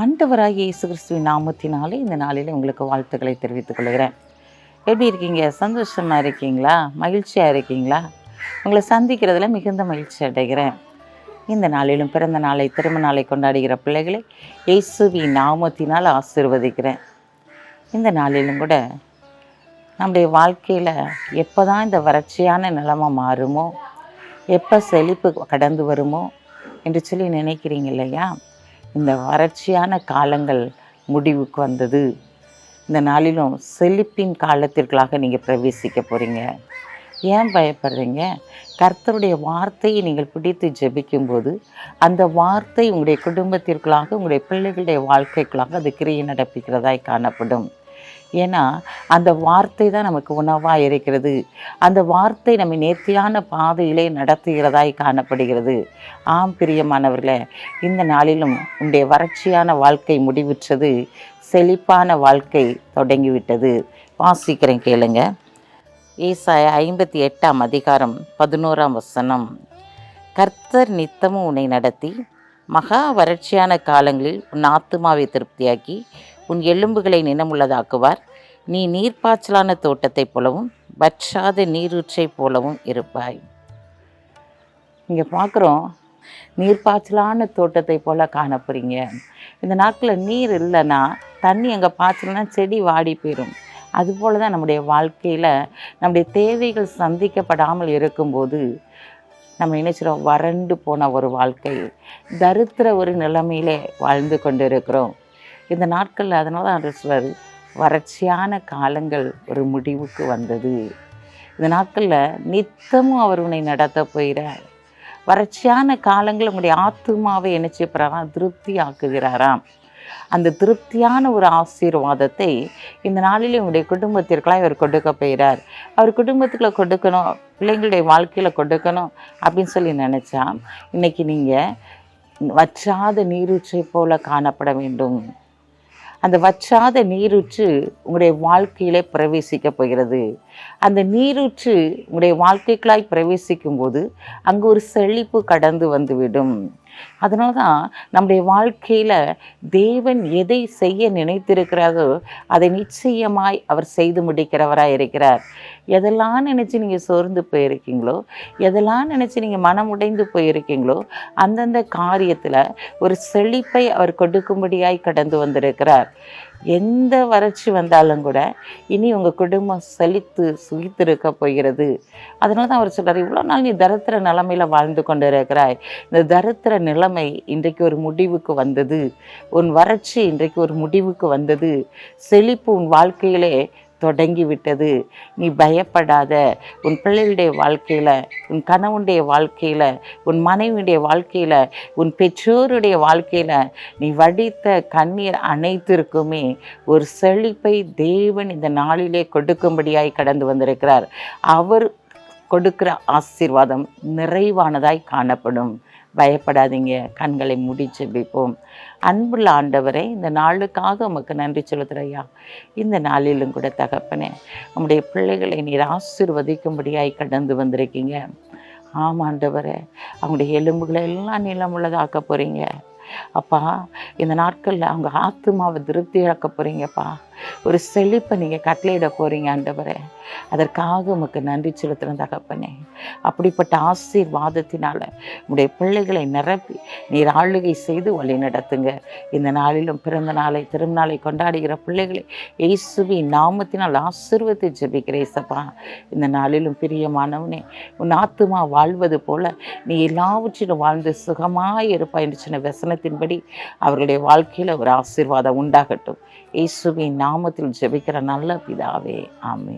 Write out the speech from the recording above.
ஆண்டவராகிய இயேசு கிறிஸ்துவின் நாமத்தினாலே இந்த நாளில் உங்களுக்கு வாழ்த்துக்களை தெரிவித்துக் கொள்கிறேன். எப்படி இருக்கீங்க? சந்தோஷமாக இருக்கீங்களா? மகிழ்ச்சியாக இருக்கீங்களா? உங்களை சந்திக்கிறதுல மிகுந்த மகிழ்ச்சி அடைகிறேன். இந்த நாளிலும் பிறந்த நாளை திருமண நாளை கொண்டாடுகிற பிள்ளைகளை இயேசுவின் நாமத்தினால் ஆசீர்வதிக்கிறேன். இந்த நாளிலும் கூட நம்முடைய வாழ்க்கையில் எப்போ தான் இந்த வறட்சியான நிலமை மாறுமோ எப்போ செழிப்பு கடந்து வருமோ என்று சொல்லி நினைக்கிறீங்க இல்லையா? இந்த வறட்சியான காலங்கள் முடிவுக்கு வந்தது. இந்த நாளிலும் செழிப்பின் காலத்திற்காக நீங்கள் பிரவேசிக்க போகிறீங்க ஏன் பயப்படுறீங்க? கர்த்தருடைய வார்த்தையை நீங்கள் பிடித்து ஜெபிக்கும்போது அந்த வார்த்தை உங்களுடைய குடும்பத்திற்குள்ளாக உங்களுடைய பிள்ளைகளுடைய வாழ்க்கைக்குள்ளாக அது கிரியை நடப்பிக்கிறதாய் காணப்படும். ஏன்னா அந்த வார்த்தை தான் நமக்கு உணவாக இருக்கிறது. அந்த வார்த்தை நம்மை நேர்த்தியான பாதையிலே நடத்துகிறதாய் காணப்படுகிறது. ஆம் பிரியமானவர்களே இந்த நாளிலும் உடைய வறட்சியான வாழ்க்கை முடிவுற்றது செழிப்பான வாழ்க்கை தொடங்கிவிட்டது. வாசிக்கிறேன் கேளுங்க. ஏசாய ஐம்பத்தி எட்டாம் அதிகாரம் பதினோராம் வசனம். கர்த்தர் நித்தமும் உன்னை நடத்தி மகா வறட்சியான காலங்களில் உன் ஆத்துமாவை திருப்தியாக்கி உன் எலும்புகளை நினமுள்ளதாக்குவார். நீ நீர்ப்பாய்ச்சலான தோட்டத்தைப் போலவும் வற்றாத நீரூற்றை போலவும் இருப்பாய். இங்கே பார்க்குறோம் நீர்ப்பாய்ச்சலான தோட்டத்தை போல் காணப்படுறீங்க இந்த நாட்களில் நீர் இல்லைன்னா தண்ணி அங்கே பாய்ச்சலனா செடி வாடி போயிடும் அதுபோல தான் நம்முடைய வாழ்க்கையில் நம்முடைய தேவைகள் சந்திக்கப்படாமல் இருக்கும்போது நம்ம நினைச்சிடும் வறண்டு போன ஒரு வாழ்க்கை. தரித்திர ஒரு நிலைமையிலே வாழ்ந்து கொண்டு இருக்கிறோம் இந்த நாட்களில் அதனால தான் சொல்கிறார் வறட்சியான காலங்கள் ஒரு முடிவுக்கு வந்தது. இந்த நாட்களில் நித்தமும் அவர் உன்னை நடத்த போகிறார். வறட்சியான காலங்கள் உங்களுடைய ஆத்துமாவை நினைச்சுப்படுறாராம் திருப்தி ஆக்குகிறாராம். அந்த திருப்தியான ஒரு ஆசீர்வாதத்தை இந்த நாளிலே உங்களுடைய குடும்பத்திற்கெல்லாம் இவர் கொடுக்க போயிறார். அவர் குடும்பத்துக்குள்ள கொடுக்கணும் பிள்ளைங்களுடைய வாழ்க்கையில் கொடுக்கணும் அப்படின்னு சொல்லி நினச்சா இன்னைக்கு நீங்கள் வற்றாத நீரூற்றை போல காணப்பட வேண்டும். அந்த வற்றாத நீரூற்று உங்களுடைய வாழ்க்கையிலே பிரவேசிக்க போகிறது. அந்த நீரூற்று உங்களுடைய வாழ்க்கைக்குள்ளாய் பிரவேசிக்கும் போது அங்கு ஒரு செழிப்பு கடந்து வந்துவிடும். அதனால தான் நம்முடைய வாழ்க்கையில் தேவன் எதை செய்ய நினைத்திருக்கிறாரோ அதை நிச்சயமாய் அவர் செய்து முடிக்கிறவராக இருக்கிறார். எதெல்லாம் நினச்சி நீங்கள் சோர்ந்து போயிருக்கீங்களோ எதெல்லாம் நினச்சி நீங்கள் மனம் உடைந்து போயிருக்கீங்களோ அந்தந்த காரியத்தில் ஒரு செழிப்பை அவர் கொடுக்கும்படியாய் கடந்து வந்திருக்கிறார். எந்த வறட்சி வந்தாலும் கூட இனி உங்கள் குடும்பம் செழித்து சுகித்திருக்க போகிறது. அதனால தான் அவர் சொல்கிறார் இவ்வளோ நாள் நீ தரித்திர நிலைமையில் வாழ்ந்து கொண்டு இருக்கிறாய். இந்த தரித்திர நிலைமை இன்றைக்கு ஒரு முடிவுக்கு வந்தது. உன் வறட்சி இன்றைக்கு ஒரு முடிவுக்கு வந்தது. செழிப்பு உன் வாழ்க்கையிலே தொடங்கி விட்டது நீ பயப்படாத. உன் பிள்ளைகளுடைய வாழ்க்கையில் உன் கணவனுடைய வாழ்க்கையில் உன் மனைவியுடைய வாழ்க்கையில் உன் பெற்றோருடைய வாழ்க்கையில் நீ வடித்த கண்ணீர் அனைத்திற்குமே ஒரு செழிப்பை தேவன் இந்த நாளிலே கொடுக்கும்படியாய் கடந்து வந்திருக்கிறார். அவர் கொடுக்குற ஆசீர்வாதம் நிறைவானதாய் காணப்படும். பயப்படாதீங்க கண்களை முடிச்சு ஜெபிப்போம் அன்புள்ள ஆண்டவரே இந்த நாளுக்காக உமக்கு நன்றி செலுத்துறையா இந்த நாளிலும் கூட தகப்பனே உங்களுடைய பிள்ளைகளை நீர் ஆசீர்வதிக்கும்படியாய் கடந்து வந்திருக்கீங்க. ஆமாம் ஆண்டவரே அவங்களுடைய எலும்புகளை எல்லாம் நிலமுள்ளதாக்க போகிறீங்க அப்பா இந்த நாட்களில் அவங்க ஆத்துமாவை திருப்தி இழக்க போகிறீங்கப்பா ஒரு செழிப்பை நீங்கள் கட்டளையிட போகிறீங்க ஆண்டவரே. அதற்காக உமக்கு நன்றி செலுத்துகிறேன் தகப்பனே. அப்படிப்பட்ட ஆசீர்வாதத்தினால உடைய பிள்ளைகளை நிரப்பி நீர் ஆளுகை செய்து வழி நடத்துங்க. இந்த நாளிலும் பிறந்த நாளை திருநாளை கொண்டாடுகிற பிள்ளைகளை இயேசுவி நாமத்தினால் ஆசீர்வத்தை ஜெபிக்கிறேசப்பா இந்த நாளிலும் பிரியமானவனே உன் ஆத்துமா வாழ்வது போல நீ எல்லாவற்றிலும் வாழ்ந்து சுகமாக இருப்பாய் என்று சொன்ன வசனத்தின்படி அவர்களுடைய வாழ்க்கையில் ஒரு ஆசீர்வாதம் உண்டாகட்டும். இயேசுவின் நாமத்தில் ஜெபிக்கிற நல்ல பிதாவே. ஆமே